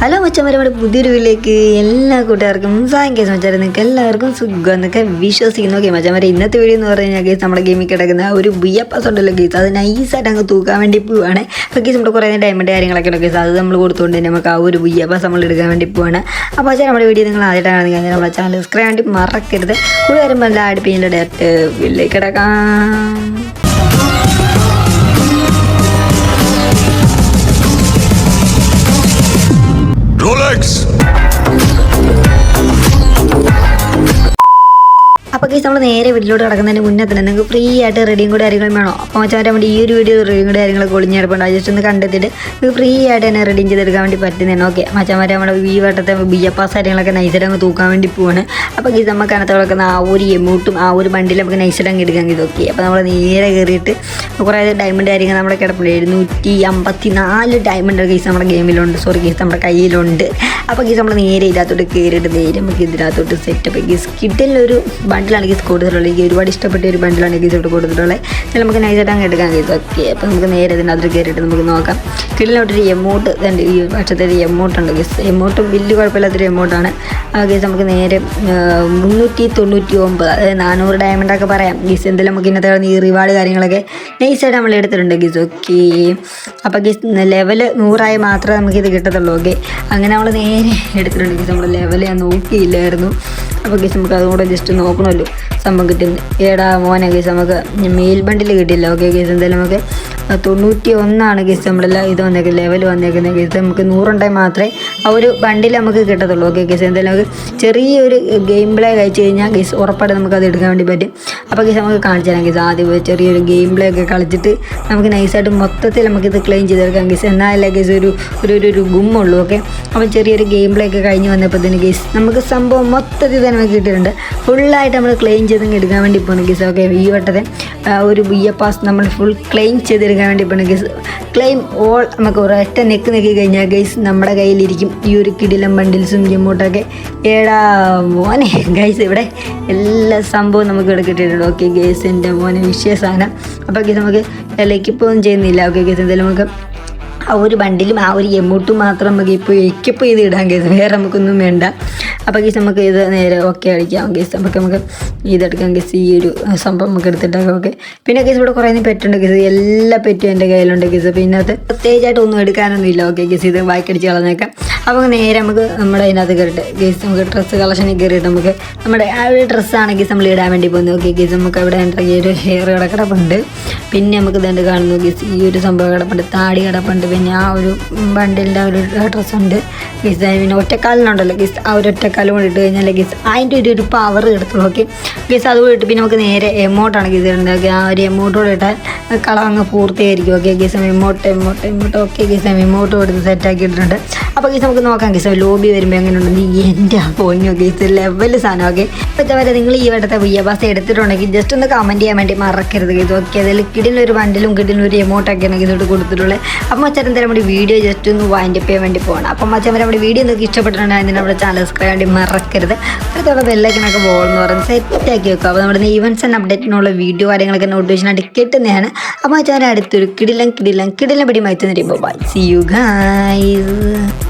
Hello മച്ചന്മാരുടെ പുതിയൊരു വീട്ടിലേക്ക് എല്ലാ കൂട്ടുകാർക്കും സായം മച്ചാരെ നിങ്ങൾക്ക് എല്ലാവർക്കും സുഖം എന്നൊക്കെ വിശ്വസിക്കുന്നു. ഓക്കെ മച്ചന്മാരെ ഇന്നത്തെ വീഡിയോ എന്ന് പറഞ്ഞാൽ കേസ് നമ്മുടെ ഗെയിമിൽ കിടക്കുന്ന ആ ഒരു ബിയപ്പാസ് ഉണ്ടല്ലോ കേസ് അത് നൈസായിട്ട് അങ്ങ് തൂക്കാൻ വേണ്ടി പോവാണ്. അപ്പോൾ കേസ് നമ്മുടെ കുറേ ഡയമണ്ട് കാര്യങ്ങളൊക്കെ ഉണ്ട് കേസ് അത് നമ്മൾ കൊടുത്തുകൊണ്ട് തന്നെ നമുക്ക് ആ ഒരു ബിയപ്പാസ് നമ്മൾ എടുക്കാൻ വേണ്ടി പോവാണ്. അപ്പോൾ അച്ഛൻ നമ്മുടെ വീഡിയോ നിങ്ങൾ ആദ്യമായിട്ടാണ് കഴിഞ്ഞാൽ നമ്മുടെ ചാനൽ സബ്സ്ക്രൈബ് വേണ്ടി മറക്കരുത്. കൂടുതൽ വരുമ്പോൾ എല്ലാ അടുപ്പിന്റെ ഡയറക്റ്റ് വീട്ടിലേക്ക് കിടക്കാം. അപ്പോൾ കേസ് നമ്മൾ നേരെ വീട്ടിലോട്ട് കിടക്കുന്നതിന് മുന്നേ തന്നെ നിങ്ങൾക്ക് ഫ്രീ ആയിട്ട് റെഡിയും കൂടെ കാര്യങ്ങളും വേണോ? അപ്പോൾ വെച്ചാൽ വേണ്ടി ഈ ഒരു വീഡിയോ റെഡിയും കൂടെ കാര്യങ്ങളൊക്കെ ഒളിഞ്ഞെടുപ്പുണ്ട്. ജസ്റ്റ് ഒന്ന് കണ്ടെത്തിയിട്ട് നിങ്ങൾക്ക് ഫ്രീ ആയിട്ട് തന്നെ റെഡിയും ചെയ്തെടുക്കാൻ വേണ്ടി പറ്റുന്നതാണ്. ഓക്കെ മച്ചാമാരെ നമ്മുടെ ഈ വട്ടത്തെ ബി എ പാസ് കാര്യങ്ങളൊക്കെ നൈസായിട്ട് അങ്ങ് തൂക്കാൻ വേണ്ടി പോവാണ്. അപ്പോൾ കേസ് നമുക്ക് കനത്ത് കിടക്കുന്ന ആ ഒരു എമൗണ്ടും ആ ഒരു ബണ്ടിൽ നമുക്ക് നൈസായിട്ട് അങ്ങ് എടുക്കാൻ ഓക്കെ അപ്പോൾ നമ്മൾ നേരെ കയറിയിട്ട് കുറേ ഡയമണ്ട് കാര്യങ്ങൾ നമ്മുടെ കിടപ്പില്ല എഴുന്നൂറ്റി അമ്പത്തി നാല് ഡയമണ്ട് കേസ് നമ്മുടെ ഗെയിമിലുണ്ട് സോറി കേസ് നമ്മുടെ കയ്യിലുണ്ട്. അപ്പോൾ കേസ് നമ്മൾ നേരെ ഇതിനകത്തോട്ട് കയറിയിട്ട് നേരെ നമുക്ക് ഇതിനകത്തോട്ട് സെറ്റപ്പ് കേസ് കിട്ടലൊരു ബണ്ടിലാണ് കേസ് കൂടുതലുള്ളത് എനിക്ക് ഒരുപാട് ഇഷ്ടപ്പെട്ട ഒരു ബണ്ടിലാണ് കേസ് ഇവിടെ കൊടുത്തിട്ടുള്ളത് നമുക്ക് നൈസായിട്ട് അങ്ങ് എടുക്കാൻ കഴിയും. ഓക്കെ അപ്പോൾ നമുക്ക് നേരെ ഇതിനകത്ത് കയറിയിട്ട് നമുക്ക് നോക്കാം. കിട്ടിലോട്ടൊരു എമൗണ്ട് ഇതുണ്ട്. ഈ പക്ഷത്തെ ഒരു എമൗണ്ട് ഉണ്ട് ഗസ് എമൗണ്ട് വലിയ കുഴപ്പമില്ലാത്തൊരു എമൗണ്ടാണ് കേസ് നമുക്ക് നേരെ മുന്നൂറ്റി തൊണ്ണൂറ്റി ഒമ്പത് അതായത് നാനൂറ് ഡയമണ്ടൊക്കെ പറയാം. ഗീസ് എന്തായാലും നമുക്ക് ഇന്നത്തെ ഈ റിവാർഡ് കാര്യങ്ങളൊക്കെ നൈസായിട്ട് നമ്മൾ എടുത്തിട്ടുണ്ട് ഗീസ് ഓക്കെ അപ്പോൾ ഗീസ് ലെവൽ നൂറായി മാത്രമേ നമുക്ക് ഇത് കിട്ടത്തുള്ളൂ. ഓക്കെ അങ്ങനെ നമ്മൾ നേരെ എടുത്തിട്ടുണ്ട് ഗീസ് നമ്മൾ ലെവൽ ഞാൻ നോക്കിയില്ലായിരുന്നു. അപ്പോൾ ഗീസ് നമുക്ക് അതുകൂടെ ജസ്റ്റ് നോക്കണമല്ലോ. സംഭവം കിട്ടുന്നത് ഏടാ മോനെ ഗീസ് നമുക്ക് മെയിൽ ബണ്ടിൽ കിട്ടിയില്ല. ഓക്കെ ഗീസ് എന്തായാലും നമുക്ക് തൊണ്ണൂറ്റി ഒന്നാണ് ഗസ് നമ്മളെല്ലാം ഇത് വന്നേക്കുന്നത് ലെവൽ വന്നേക്കുന്നത് ഗസ് നമുക്ക് നൂറുണ്ടെങ്കിൽ മാത്രമേ ആ ഒരു ബണ്ടിൽ നമുക്ക് കിട്ടത്തുള്ളൂ. ഓക്കെ ഗസ് എന്തായാലും നമുക്ക് ചെറിയൊരു ഗെയിം പ്ലേ കഴിച്ച് കഴിഞ്ഞാൽ ഗസ് ഉറപ്പായിട്ട് നമുക്ക് അത് എടുക്കാൻ വേണ്ടി പറ്റും. അപ്പോൾ ഗസ് നമുക്ക് കാണിച്ചു തരാം. ഗസ് ആദ്യം ചെറിയൊരു ഗെയിം പ്ലേ ഒക്കെ കളിച്ചിട്ട് നമുക്ക് നൈസായിട്ട് മൊത്തത്തിൽ നമുക്കിത് ക്ലെയിം ചെയ്തെടുക്കാം ഗസ് എന്നാലല്ലേ ഗസ് ഒരു ഒരു ഒരു ഗുമ്മുള്ളൂ ഓക്കെ അപ്പോൾ ചെറിയൊരു ഗെയിം പ്ലേ ഒക്കെ കഴിഞ്ഞ് വന്നപ്പോൾ തന്നെ ഗസ് നമുക്ക് സംഭവം മൊത്തത്തിൽ തന്നെ നമുക്ക് കിട്ടിയിട്ടുണ്ട്. ഫുള്ളായിട്ട് നമ്മൾ ക്ലെയിം ചെയ്ത് എടുക്കാൻ വേണ്ടി പോകുന്നു ഗസ് ഓക്കെ ഈ വട്ടത്തെ ഒരു ബി എ പാസ് നമ്മൾ ഫുൾ ക്ലെയിം ചെയ്തെടുക്കാൻ വേണ്ടി ഇപ്പോൾ ഗൈസ് ക്ലെയിം ഓൾ നമുക്ക് ഒരൊറ്റ നെക്ക് നെക്കി കഴിഞ്ഞാൽ ഗൈസ് നമ്മുടെ കയ്യിലിരിക്കും. ഈ ഒരു കിടിലം ബണ്ടിൽസും ജമ്മൂട്ടൊക്കെ ഏടാ മോനെ ഗൈസ് ഇവിടെ എല്ലാ സംഭവവും നമുക്ക് ഇവിടെ കിട്ടിയിട്ടുണ്ട്. ഓക്കെ ഗൈസ് എന്റെ മോനെ വിഷയ സാധനം അപ്പോൾ ഗൈസ് നമുക്ക് ലൈക്ക് ഇപ്പോൾ ലൈക്കിപ്പൊന്നും ചെയ്യുന്നില്ല. ഓക്കെ ഗൈസ് എന്തായാലും നമുക്ക് ആ ഒരു ബണ്ടിലും ആ ഒരു എമൗണ്ട് മാത്രം നമുക്ക് ഇപ്പോൾ എക്കിപ്പ് ചെയ്ത് ഇടാൻ കേസ് വേറെ നമുക്കൊന്നും വേണ്ട. അപ്പോൾ കേസ് നമുക്ക് ഇത് നേരെ ഓക്കെ അടിക്കാം കേസ് നമുക്ക് നമുക്ക് ഇതെടുക്കാം കേസ് ഈ ഒരു സംഭവം നമുക്ക് എടുത്തിട്ടൊക്കെ ഓക്കെ പിന്നെ കേസ് ഇവിടെ കുറേ പെറ്റുണ്ട് കേസ് എല്ലാ പെറ്റും എന്റെ കയ്യിലുണ്ട് കേസ് പിന്നെ അത് പ്രത്യേകിച്ചായിട്ട് ഒന്നും എടുക്കാനൊന്നും ഇല്ല. ഓക്കെ കേസ് ഇത് വായിക്കടിച്ച് കളഞ്ഞേക്കാം. അപ്പോൾ നേരെ നമുക്ക് നമ്മുടെ അതിനകത്ത് കയറിയിട്ട് കേസ് നമുക്ക് ഡ്രസ്സ് കളക്ഷനിൽ കയറിയിട്ട് നമുക്ക് നമ്മുടെ ആ ഒരു ഡ്രസ്സാണെങ്കിൽ നമ്മൾ ഇടാൻ വേണ്ടി പോകുന്നത്. ഓക്കെ കേസ് നമുക്ക് അവിടെ എന്റെ ഈ ഒരു ഹെയർ കിടപ്പുണ്ട്. പിന്നെ നമുക്ക് ഇതുണ്ട് കാണുന്നു കേസ് ഈ ഒരു സംഭവം കിടപ്പുണ്ട്. താടി കിടപ്പുണ്ട്. പിന്നെ ആ ഒരു ബണ്ടിലിന്റെ ഒരു ഡ്രസ്സ് ഉണ്ട്. ഗീസ് പിന്നെ ഒറ്റക്കാലിനുണ്ടല്ലോ. ഗീസ് ആ ഒരു ഒറ്റക്കാലം കൂടി ഇട്ട് കഴിഞ്ഞാൽ ഗീസ് അതിന്റെ ഒരു ഒരു പവർ എടുത്തുള്ളൂ ഓക്കെ ഗീസ് അത് ഇട്ട് പിന്നെ നമുക്ക് നേരെ എമൗണ്ടാണ് ഗീസ് ഓക്കെ ആ ഒരു എമൗണ്ട് കൂടെ ഇട്ടാൽ കളർ അങ്ങ് പൂർത്തിയായിരിക്കും ഓക്കെ ഗീസ് എമൗട്ട് എമൗട്ട് എമൗട്ട് ഓക്കെ ഗീസ് എമൗട്ട് കൊടുത്ത് സെറ്റാക്കി ഇട്ടിട്ടുണ്ട്. അപ്പോൾ ഗീസ് നമുക്ക് നോക്കാം ഗീസ് ലോബി വരുമ്പോൾ എങ്ങനെയുണ്ട്? നീ എന്റെ പൊന്നു ഗീസ് ലെവൽ സാധനം ഓക്കെ ഇപ്പോഴത്തെ വരെ നിങ്ങൾ ഈ വട്ടത്തെ വിയബാസ് എടുത്തിട്ടുണ്ടെങ്കിൽ ജസ്റ്റ് ഒന്ന് കമന്റ് ചെയ്യാൻ വേണ്ടി മറക്കരുത് ഗീസ് ഓക്കെ അതിൽ കിടിലൊരു ബണ്ടിലും കിടിലൊരു എമൗണ്ടൊക്കെയാണ് ഇട്ട് കൊടുത്തിട്ടുള്ളത്. അപ്പോൾ മച്ചാൻ എന്തായാലും നമ്മുടെ വീഡിയോ ജസ്റ്റ് ഒന്ന് വൈൻഡ് ചെയ്യാൻ വേണ്ടി പോകണം അപ്പം മച്ചാൻ നമ്മുടെ വീഡിയോ നിങ്ങൾക്ക് ഇഷ്ടപ്പെട്ടിട്ടുണ്ടെങ്കിൽ നമ്മുടെ ചാനൽ സബ്സ്ക്രൈബ് വേണ്ടി മറക്കരുത്. അടുത്തുള്ള ബെല്ലൈക്കനൊക്കെ ബോൾ എന്ന് സെറ്റ് ആക്കി വെക്കുക. അപ്പോൾ നമ്മുടെ ഈവൻസ് ആൻഡ് അപ്ഡേറ്റിനുള്ള വീഡിയോ കാര്യങ്ങളൊക്കെ നോട്ടിഫിക്കേഷൻ ആയിട്ട് കിട്ടുന്നതാണ്. അപ്പോൾ മച്ചാൻ അടുത്തൊരു കിടിലം കിടിലം കിടിലം പിടി മയച്ചു തരുമ്പോൾ ബൈ സി യു ഗൈസ്